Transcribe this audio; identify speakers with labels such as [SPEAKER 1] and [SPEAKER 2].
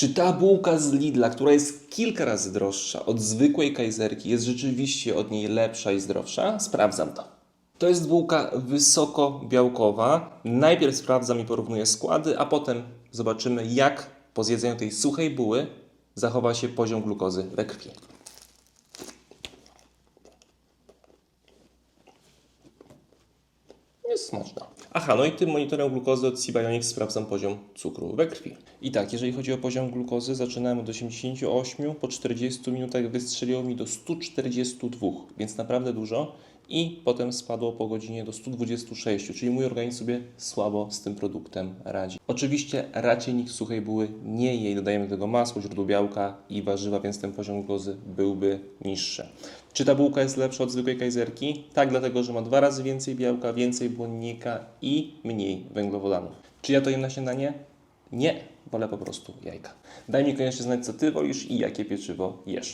[SPEAKER 1] Czy ta bułka z Lidla, która jest kilka razy droższa od zwykłej kajzerki, jest rzeczywiście od niej lepsza i zdrowsza? Sprawdzam to. To jest bułka wysoko białkowa. Najpierw sprawdzam i porównuję składy, a potem zobaczymy, jak po zjedzeniu tej suchej buły zachowa się poziom glukozy we krwi. Jest smaczna. Aha, no i tym monitorem glukozy od Sibionics sprawdzam poziom cukru we krwi. I tak, jeżeli chodzi o poziom glukozy, zaczynałem od 88, po 40 minutach wystrzeliło mi do 142, więc naprawdę dużo. I potem spadło po godzinie do 126, czyli mój organizm sobie słabo z tym produktem radzi. Oczywiście raczej nikt suchej buły nie je i dodajemy do tego masło, źródło białka i warzywa, więc ten poziom glukozy byłby niższy. Czy ta bułka jest lepsza od zwykłej kajzerki? Tak, dlatego że ma dwa razy więcej białka, więcej błonnika i mniej węglowodanów. Czy ja to jem na śniadanie? Nie, wolę po prostu jajka. Daj mi koniecznie znać, co Ty wolisz i jakie pieczywo jesz.